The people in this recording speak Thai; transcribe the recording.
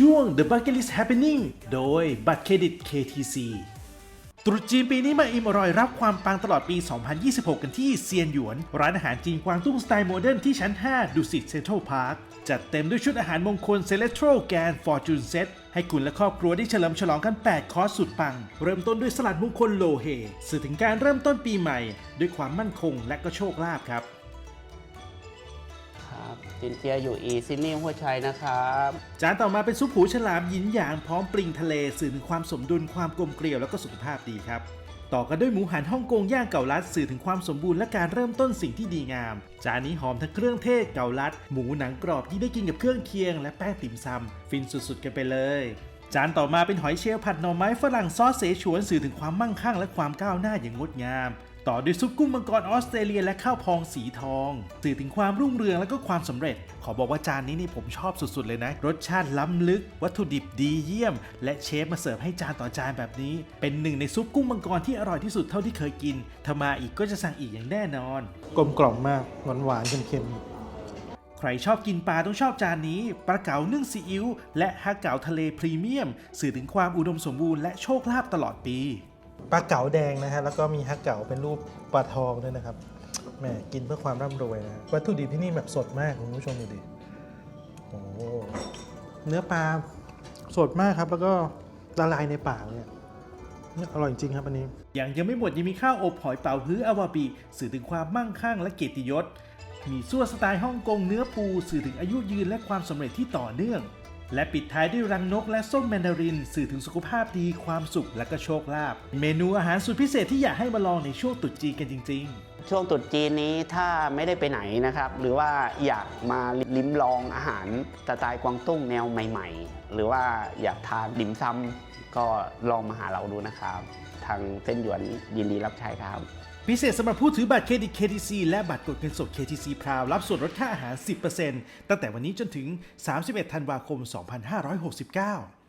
ช่วง The Bucket List Happening โดยบัตรเครดิต KTC ตรุษจีนปีนี้มาอิ่มอร่อยรับความปังตลอดปี 2026 กันที่เซียนหยวน ร้านอาหารจีนกวางตุ้งสไตล์โมเดิร์นที่ชั้น 5 ดุสิตเซ็นทรัลพาร์ค จัดเต็มด้วยชุดอาหารมงคลเซเล t โ o แกนฟอร์จูนเซตให้คุณและครอบครัวได้เฉลิมฉลองกัน 8 คอร์สสุดปัง เริ่มต้นด้วยสลัดมงคลโลเฮสื่อถึงการเริ่มต้นปีใหม่ ด้วยความมั่นคงและก็โชคลาภครับ จินเจียอยู่อีซินนี่หัวชัยนะครับจานต่อมาเป็นซุปหูฉลามหยินหยางพร้อมปริงทะเลสื่อถึงความสมดุลความกลมเกลียวแล้วก็สุขภาพดีครับ ต่อกันด้วยหมูหันฮ่องกงย่างเกาลัดสื่อถึงความสมบูรณ์และการเริ่มต้นสิ่งที่ดีงาม จานนี้หอมทั้งเครื่องเทศเกาลัด หมูหนังกรอบที่ได้กินกับเครื่องเคียง และแป้งติ่มซำฟินสุดๆกันไปเลย จานต่อมาเป็นหอยเชลล์ผัดหน่อไม้ฝรั่งซอสเสฉวนสื่อถึงความมั่งคั่งและความก้าวหน้าอย่างงดงาม ต่อด้วยซุปกุ้งมังกรออสเตรเลียและข้าวพองสีทอง สื่อถึงความรุ่งเรืองและก็ความสำเร็จ ขอบอกว่าจานนี้นี่ผมชอบสุดๆเลยนะ รสชาติล้ำลึก วัตถุดิบดีเยี่ยม และเชฟมาเสิร์ฟให้จานต่อจานแบบนี้ เป็นหนึ่งในซุปกุ้งมังกรที่อร่อยที่สุดเท่าที่เคยกินถ้ามาอีกก็จะสั่งอีกอย่างแน่นอน กลมกล่อมมากหวานหวานๆเค็ม ใครชอบกินปลาต้องชอบจานนี้ ปลาเก๋านึ่งซีอิ๊วและฮะเก๋าทะเลพรีเมียม สื่อถึงความอุดมสมบูรณ์และโชคลาภตลอดปีๆปลาเก๋าแดงนะฮะแล้วก็มีฮักเก๋าเป็นรูปปลาทองด้วยนะครับแหมกินเพื่อความร่ำรวยนะวัตถุดิบที่นี่แบบสดมากคุณผู้ชมดูดิโอ้โหเนื้อปลาสดมากครับ แล้วก็ละลายในปากเนี่ยเนี่ยอร่อยจริงครับอันนี้ อย่างยังไม่หมดยังมีข้าวอบหอยเป๋าฮื้ออาวาบิสื่อถึงความมั่งคั่งและเกียรติยศ มีซั่วสไตล์ฮ่องกงเนื้อปูสื่อถึงอายุยืนและความสำเร็จที่ต่อเนื่อง และปิดท้ายด้วยรังนกและส้มแมนดาริน สื่อถึงสุขภาพดีความสุขและก็โชคลาภเมนูอาหารสุดพิเศษที่อยากให้มาลองในช่วงตรุษจีนกันจริง ๆ ช่วงตรุษจีนนี้ถ้าไม่ได้ไปไหนนะครับ หรือว่าอยากมาลิ้มลองอาหารสไตล์กวางตุ้งแนวใหม่ ๆ หรือว่าอยากทานดิมซำก็ลองมาหาเราดูนะครับ ทางเส้นหยวนยินดีรับใช้ครับ พิเศษสำหรับผู้ถือบัตรเครดิต KTC และบัตรกดเงินสด KTC Proud รับส่วนลดค่าอาหาร 10%ตั้งแต่วันนี้จนถึง 31 ธันวาคม 2569